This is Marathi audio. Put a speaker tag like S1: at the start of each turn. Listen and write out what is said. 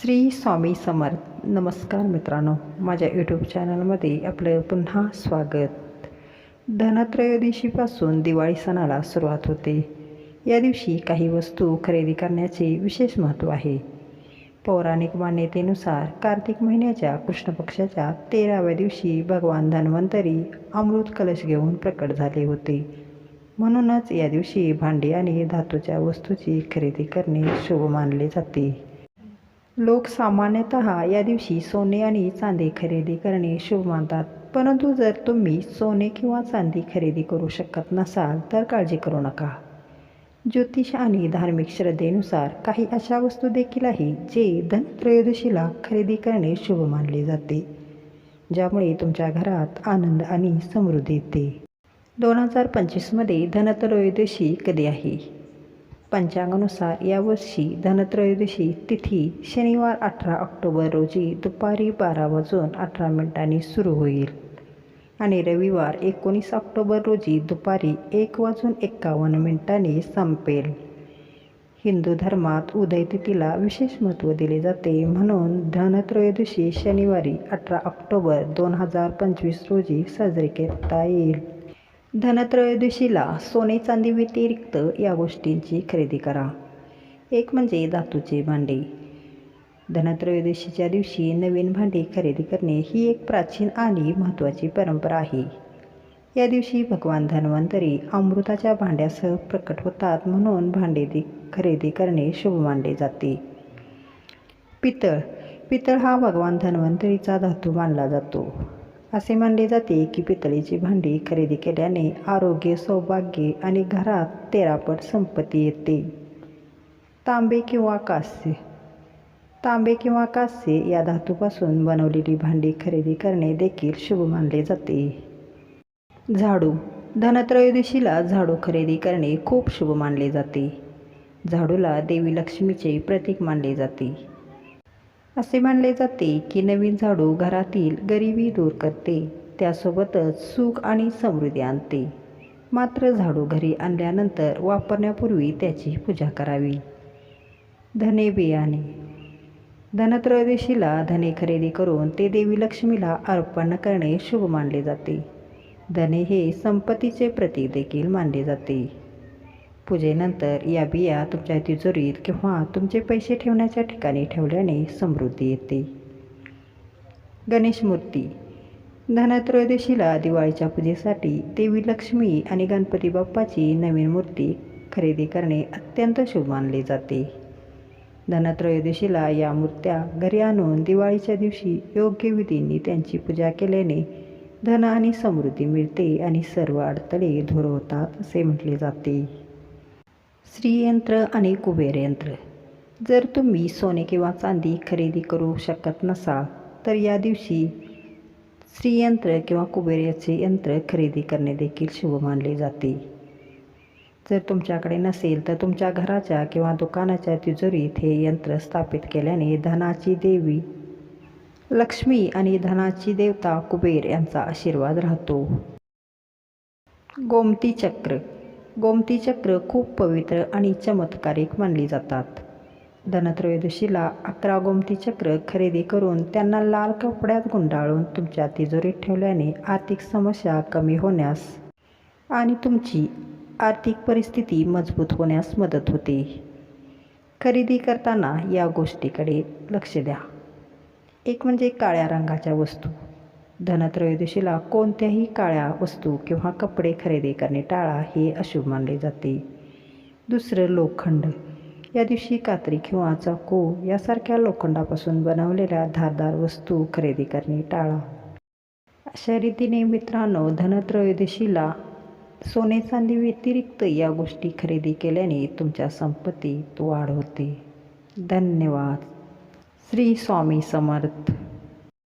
S1: श्री स्वामी समर्थ. नमस्कार मित्रांनो माझ्या यूट्यूब चॅनलमध्ये आपलं पुन्हा स्वागत. धनत्रयोदशीपासून दिवाळी सणाला सुरुवात होते. या दिवशी काही वस्तू खरेदी करण्याचे विशेष महत्त्व आहे. पौराणिक मान्यतेनुसार कार्तिक महिन्याच्या कृष्ण पक्षाच्या तेराव्या दिवशी भगवान धन्वंतरी अमृत कलश घेऊन प्रकट झाले होते. म्हणूनच या दिवशी भांडी आणि धातूच्या वस्तूची खरेदी करणे शुभ मानले जाते. लोक सामान्यतः या दिवशी सोने आणि चांदी खरेदी करणे शुभ मानतात. परंतु जर तुम्ही सोने किंवा चांदी खरेदी करू शकत नसाल तर काळजी करू नका. ज्योतिष आणि धार्मिक श्रद्धेनुसार काही अशा वस्तू देखील आहेत जे धनत्रयोदशीला खरेदी करणे शुभ मानले जाते ज्यामुळे तुमच्या घरात आनंद आणि समृद्धी येते. दोन हजार पंचवीसमध्ये धनत्रयोदशी कधी आहे? पंचांगानुसार यावर्षी धनत्रयोदशी तिथी शनिवार अठरा ऑक्टोबर रोजी दुपारी बारा वाजून अठरा मिनिटांनी सुरू होईल. आणि रविवार एकोणीस ऑक्टोबर रोजी दुपारी एक वाजून एक्कावन्न मिनिटांनी संपेल. हिंदू धर्मात उदयतिथीला विशेष महत्त्व दिले जाते म्हणून धनत्रयोदशी शनिवारी अठरा ऑक्टोबर दोन हजार पंचवीस रोजी साजरी करता येईल. धनत्रयोदशीला सोने चांदी व्यतिरिक्त या गोष्टींची खरेदी करा. एक म्हणजे धातूचे भांडे. धनत्रयोदशीच्या दिवशी नवीन भांडे खरेदी करणे ही एक प्राचीन आणि महत्त्वाची परंपरा आहे. या दिवशी भगवान धन्वंतरी अमृताच्या भांड्यासह प्रकट होतात म्हणून भांडे दि खरेदी करणे शुभ मानले जाते. पितळ. पितळ हा भगवान धन्वंतरीचा धातू मानला जातो. असे मानले जाते की पितळेची भांडी खरेदी केल्याने आरोग्य सौभाग्य आणि घरात तेरापट संपत्ती येते. तांबे किंवा कास्य. तांबे किंवा कास्य या धातूपासून बनवलेली भांडी खरेदी करणे देखील शुभ मानले जाते. झाडू. धनत्रयोदशीला झाडू खरेदी करणे खूप शुभ मानले जाते. झाडूला देवी लक्ष्मीचे प्रतीक मानले जाते. असे मानले जाते की नवीन झाडू घरातील गरिबी दूर करते. त्यासोबतच सुख आणि समृद्धी आणते. मात्र झाडू घरी आणल्यानंतर वापरण्यापूर्वी त्याची पूजा करावी. धने बियाणे. धनत्रयोदशीला धने खरेदी करून ते देवी लक्ष्मीला अर्पण करणे शुभ मानले जाते. धने हे संपत्तीचे प्रतीक देखील मानले जाते. पूजेनंतर या बिया तुमच्या तिजोरीत किंवा तुमचे पैसे ठेवण्याच्या ठिकाणी ठेवल्याने समृद्धी येते. गणेश मूर्ती धनत्रयोदशीला दिवाळीच्या पूजेसाठी देवी लक्ष्मी आणि गणपती बाप्पाची नवीन मूर्ती खरेदी करणे अत्यंत शुभ मानले जाते. धनत्रयोदशीला या मूर्त्या घरी आणून दिवाळीच्या दिवशी योग्य विधींनी त्यांची पूजा केल्याने धन आणि समृद्धी मिळते आणि सर्व अडथळे दूर होतात असे म्हटले जाते. श्रीयंत्र आणि कुबेर यंत्र जर तुम्ही सोने किंवा चांदी खरेदी करू शकत नसाल तर या दिवशी श्रीयंत्र किंवा कुबेराचे यंत्र खरेदी करणे देखील शुभ मानले जाते. जर तुमच्याकडे नसेल तर तुमच्या घराच्या किंवा दुकानाच्या तिजोरीत हे यंत्र स्थापित केल्याने धनाची देवी लक्ष्मी आणि धनाची देवता कुबेर यांचा आशीर्वाद राहतो. गोमती चक्र. गोमती चक्र खूप पवित्र आणि चमत्कारिक मानली जातात. धनत्रयोदशीला अकरा गोमती चक्र खरेदी करून त्यांना लाल कपड्यात गुंडाळून तुमच्या तिजोरीत ठेवल्याने आर्थिक समस्या कमी होण्यास आणि तुमची आर्थिक परिस्थिती मजबूत होण्यास मदत होते. खरेदी करताना या गोष्टीकडे लक्ष द्या. एक म्हणजे काळ्या रंगाच्या वस्तू. धनत्रयोदशीला कोणत्याही काळ्या वस्तू किंवा कपडे खरेदी करणे टाळा हे अशुभ मानले जाते. दुसरं लोखंड. या दिवशी कात्री किंवा चाकू यासारख्या लोखंडापासून बनवलेल्या धारदार वस्तू खरेदी करणे टाळा. अशा रीतीने मित्रांनो धनत्रयोदशीला सोने चांदी व्यतिरिक्त या गोष्टी खरेदी केल्याने तुमच्या संपत्तीत वाढ होते. धन्यवाद. श्री स्वामी समर्थ.